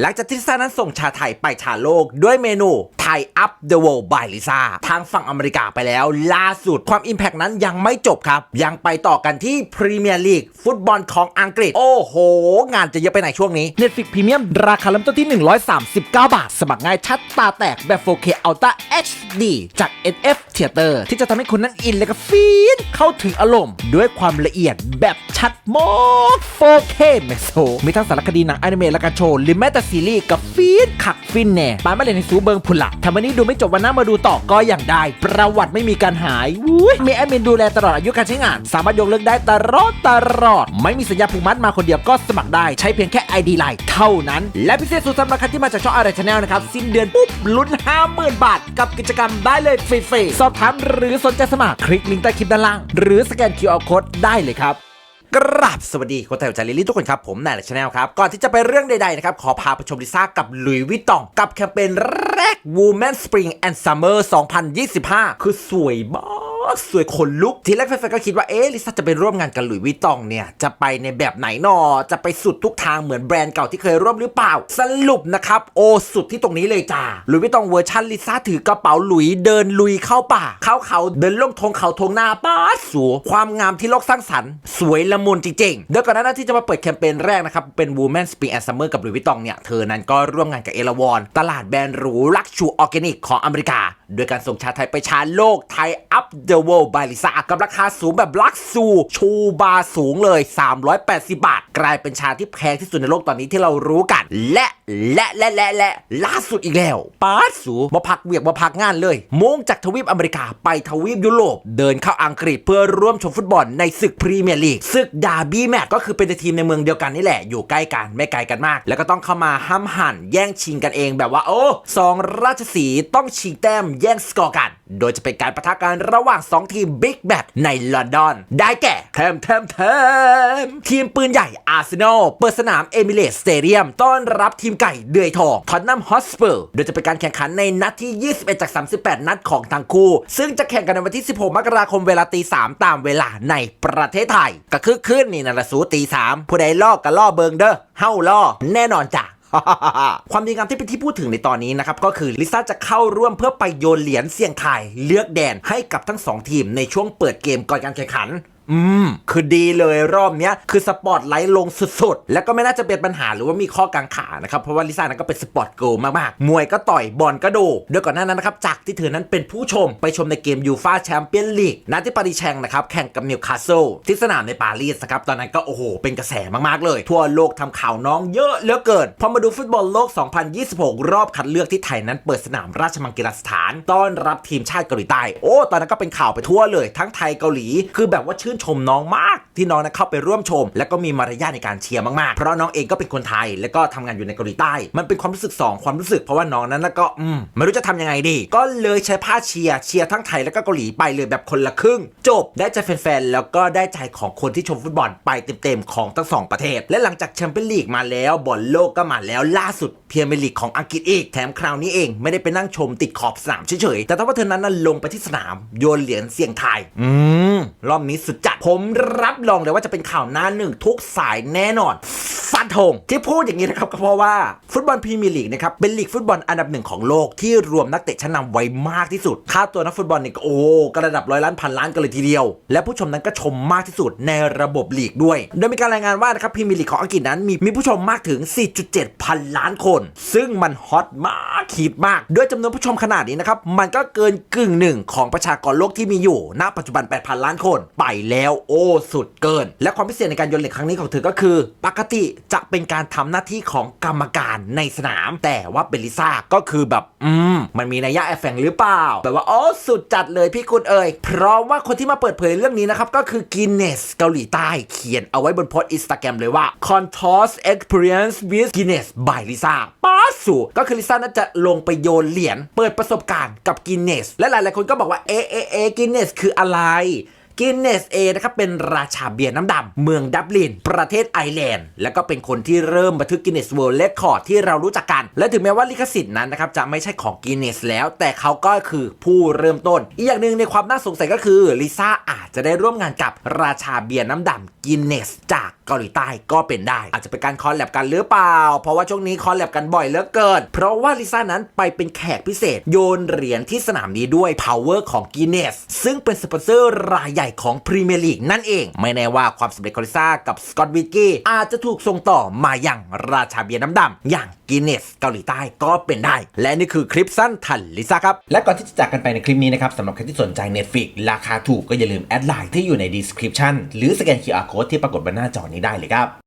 หลังจากที่ลิซ่านั้นส่งชาไทยไปชาโลกด้วยเมนูไทยอัพเดอะ World by ลิซ่าทางฝั่งอเมริกาไปแล้ว ล่าสุดความอิมแพกนั้นยังไม่จบครับ ยังไปต่อกันที่พรีเมียร์ลีกฟุตบอลของอังกฤษ โอ้โห งานจะเยอะไปไหนช่วงนี้ Netflix Premium ราคาเริ่มต้นที่ 139 บาท สมัครง่ายชัดตาแตกแบบ 4K Ultra HD จาก NF Theater ที่จะทำให้คุณนั้นอินและก็ฟีนเข้าถึงอารมณ์ด้วยความละเอียดแบบชัดมาก 4K Max มีทั้งสารคดีหนังอนิเมะและการโชว์หรือแม้แต่ซีรีส์กับฟีนขักฟินแน่ปาไม่เลยในซูเบิงพุละทำวันนี้ดูไม่จบวันหน้ามาดูต่อก็อย่างได้ ประวัติไม่มีการหายอุ้ยมีแอดมินดูแลตลอดอายุการใช้งาน สามารถยกเลิกได้ตลอดตลอด ไม่มีสัญญาผูกมัดมาคนเดียวก็สมัครได้ใช้เพียงแค่ ID Line เท่านั้น และพิเศษสุดสำหรับใครที่มาจากช่องอะไรชาแนลนะครับสิ้นเดือนปุ๊บลุ้น50,000 บาท กับกิจกรรมได้เลยฟรีๆอบถามหรือสนใจสมัครคลิกลิงก์ใต้คลิปด้านล่าง หรือสแกน QR Code ได้เลยครับกราบสวัสดีคนไทยหัวใจลิลี่ทุกคนครับ ผมนายและชาแนลครับ ก่อนที่จะไปเรื่องใดๆนะครับ ขอพาไปชมลิซ่ากับหลุยส์วิตตอง กับแคมเปญแรก Women Spring and Summer 2025 คือสวยมาก สวยขนลุก ทีแรกแฟนๆก็คิดว่าเอ๊ะลิซ่าจะไปร่วมงานกับหลุยวิตองเนี่ย จะไปในแบบไหนนอจะไปสุดทุกทางเหมือนแบรนด์เก่าที่เคยร่วมหรือเปล่า สรุปนะครับ โอสุดที่ตรงนี้เลยจ้าหลุยวิตองเวอร์ชันลิซ่าถือกระเป๋าหลุยเดินลุยเข้าป่า เข้าเขาเดินลงทงเขาทงหน้าป้าสวยความงามที่โลกสร้างสรรค์ สวยละมุนจริงๆเดี๋ยวก่อนหน้านั้นที่จะมาเปิดแคมเปญแรกนะครับเป็น Women Spring and Summer กับหลุยวิตตองเนี่ยเธอนั้นก็ร่วมงานกับเอลวอนตลาดแบรนด์หรูลักชูออร์แกนิกของอเมริกา โดยการส่งชาไทยไปชาโลกไทยอัพเดอะเวิลด์บายลิซ่ากับราคาสูงแบบลักซู ชูบาสูงเลย 380 บาท กลายเป็นชาที่แพงที่สุดในโลกตอนนี้ที่เรารู้กัน และและและและและล่าสุดอีกแล้วปาสูมาพักเวียกมาพักงานเลยมุ่งจากทวีปอเมริกาไปทวีปยุโรป เดินเข้าอังกฤษเพื่อร่วมชมฟุตบอลในศึกพรีเมียร์ลีกศึกดาร์บี้แมตช์ก็คือเป็นทีมในเมืองเดียวกันนี่แหละอยู่ใกล้กันไม่ไกลกันมาก แล้วก็ต้องเข้ามาห้ามหันแย่งชิงกันเองแบบว่าโอ้สองราชสีต้องชิงแต้มแย่งสกอร์กัน โดยจะเป็นการประทะกันระหว่าง 2 ทีมบิ๊กแบทในลอนดอน ได้แก่แทมแทมแทมทีมปืนใหญ่อาร์เซนอลเปิดสนามเอมิเรตสเตเดียมต้อนรับทีมไก่เดือยทองทอนนัมฮอสเปอร์โดยจะเป็นการแข่งขันในนัดที่ 21 จาก 38 นัดของทั้งคู่ ซึ่งจะแข่งกันในวันที่ 16 มกราคมเวลาตี 3 ตามเวลาในประเทศไทย ก็คือขึ้นนี่นะละสูตี 3 ผู้ใดลอกก็ล่อเบิงเด้อเฮ้าล่อแน่นอนจ้ะ ความดีงามที่เป็นที่พูดถึงในตอนนี้นะครับ ก็คือลิซ่าจะเข้าร่วมเพื่อไปโยนเหรียญเสี่ยงทายเลือกแดนให้กับทั้งสองทีมในช่วงเปิดเกมก่อนการแข่งขัน อืม คือดีเลยรอบเนี้ยคือสปอตไลท์ลงสุดๆ แล้วก็ไม่น่าจะเป็นปัญหาหรือว่ามีข้อกังขานะครับ เพราะว่าลิซ่านั้นก็เป็นสปอร์ตเกิร์ลมากๆ มวยก็ต่อยบอลก็ดูโดยก่อนหน้านั้นนะครับ จากที่เธอนั้นเป็นผู้ชมไปชมในเกมยูฟาแชมเปี้ยนลีกนัดที่ปารีสแชงนะครับ แข่งกับนิวคาสเซิลที่สนามในปารีสครับ ตอนนั้นก็โอ้โห เป็นกระแสมากๆเลย ทั่วโลกทำข่าวน้องเยอะเหลือเกินพอมาดูฟุตบอลโลก 2026 รอบคัดเลือกที่ไทยนั้นเปิดสนามราชมังคลาสถาน ต้อนรับทีมชาติเกาหลีใต้โอ้ตอนนั้นก็เป็นข่าวไปทั่วเลย ทั้งไทยเกาหลีคือแบบว่าชื่นชมน้องมาก ที่น้องนั้นเข้าไปร่วมชม และก็มีมารยาทในการเชียร์มากๆ เพราะน้องเองก็เป็นคนไทย แล้วก็ทำงานอยู่ในเกาหลีใต้ มันเป็นความรู้สึกสองความรู้สึกเพราะว่าน้องนั้นแล้วก็อืมไม่รู้จะทำยังไงดี ก็เลยใช้ผ้าเชียร์เชียร์ทั้งไทยแล้วก็เกาหลีไปเลยแบบคนละครึ่ง จบได้ใจแฟนๆแล้วก็ได้ใจของคนที่ชมฟุตบอลไปเต็มๆของทั้งสองประเทศ และหลังจากแชมเปี้ยนลีกมาแล้วบอลโลกก็มาแล้วล่าสุดเพียร์เมลีกของอังกฤษอีกแถมคราวนี้เองไม่ได้ไปนั่งชมติดขอบสนามเฉยๆแต่ถ้าว่าเธอนั้นลงไปที่สนามโยนเหรียญเสี่ยงทายอืมรอบนี้สุดจัด ผมรับรองเลยว่าจะเป็นข่าวหน้าหนึ่งทุกสายแน่นอนฟันธงที่พูดอย่างนี้นะครับก็เพราะว่าฟุตบอลพรีเมียร์ลีกนะครับเป็นลีกฟุตบอลอันดับหนึ่งของโลกที่รวมนักเตะชั้นนำไว้มากที่สุด ค่าตัวนักฟุตบอลเนี่ยก็โอ้กระดับร้อยล้านพันล้านกันเลยทีเดียว และผู้ชมนั้นก็ชมมากที่สุดในระบบลีกด้วย โดยมีการรายงานว่านะครับพรีเมียร์ลีกของอังกฤษนั้นมีมีผู้ชมมากถึง 4.7 พันล้านคน ซึ่งมันฮอตมากฮิตมาก ด้วยจำนวนผู้ชมขนาดนี้นะครับมันก็เกินกึ่งหนึ่งของประชากรโลกที่มีอยู่ณปัจจุบัน 8,000 ล้านคนไปแล้วแล้วโอ้สุดเกิน และความพิเศษในการโยนเหล็กครั้งนี้ของเธอก็คือ ปกติจะเป็นการทำหน้าที่ของกรรมการในสนาม แต่ว่าเป็นลิซ่าก็คือแบบ อืม มันมีนัยยะแอบแฝงหรือเปล่า แบบว่าโอ้สุดจัดเลยพี่คุณเอ่ยเพราะว่าคนที่มาเปิดเผยเรื่องนี้นะครับ ก็คือกินเนสเกาหลีใต้เขียนเอาไว้บนโพสต์อินสตาแกรมเลยว่า Contours Experience with Guinness by Lisa ป้าสุก็คือลิซ่าน่าจะลงไปโยนเหรียญเปิดประสบการณ์กับกินเนสและหลายๆคนก็บอกว่าเอะเอะเอะกินเนสคืออะไร กินเนสเอนะครับเป็นราชาเบียร์น้ำดำเมืองดับลิน ประเทศไอร์แลนด์ แล้วก็เป็นคนที่เริ่มบันทึกกินเนสเวิลด์เรคคอร์ดที่เรารู้จักกัน และถึงแม้ว่าลิขสิทธิ์นั้นนะครับจะไม่ใช่ของกินเนสแล้ว แต่เขาก็คือผู้เริ่มต้น อีกอย่างหนึ่งในความน่าสงสัยก็คือลิซ่าอาจจะได้ร่วมงานกับราชาเบียร์น้ำดำกินเนสจากเกาหลีใต้ก็เป็นได้ อาจจะเป็นการคอลแลบกันหรือเปล่า เพราะว่าช่วงนี้คอลแลบกันบ่อยเหลือเกิน เพราะว่าลิซ่านั้นไปเป็นแขกพิเศษ โยนเหรียญที่สนามนี้ด้วย Power ของกินเนสซึ่งเป็นสปอนเซอร์รายใหญ่ของพรีเมียร์ลีกนั่นเอง ไม่แน่ว่าความสำเร็จของลิซ่ากับสกอตวิกกี้อาจจะถูกส่งต่อมาอย่างราชาเบียร์น้ำดำอย่างกินเนสเกาหลีใต้ก็เป็นได้ และนี่คือคลิปสั้นทันลิซ่าครับ และก่อนที่จะจากกันไปในคลิปนี้นะครับสำหรับใครที่สนใจ Netflix ราคาถูกก็อย่าลืมแอดไลน์ที่อยู่ใน description หรือสแกน QR code ที่ปรากฏบนหน้าจอนี้ได้เลยครับ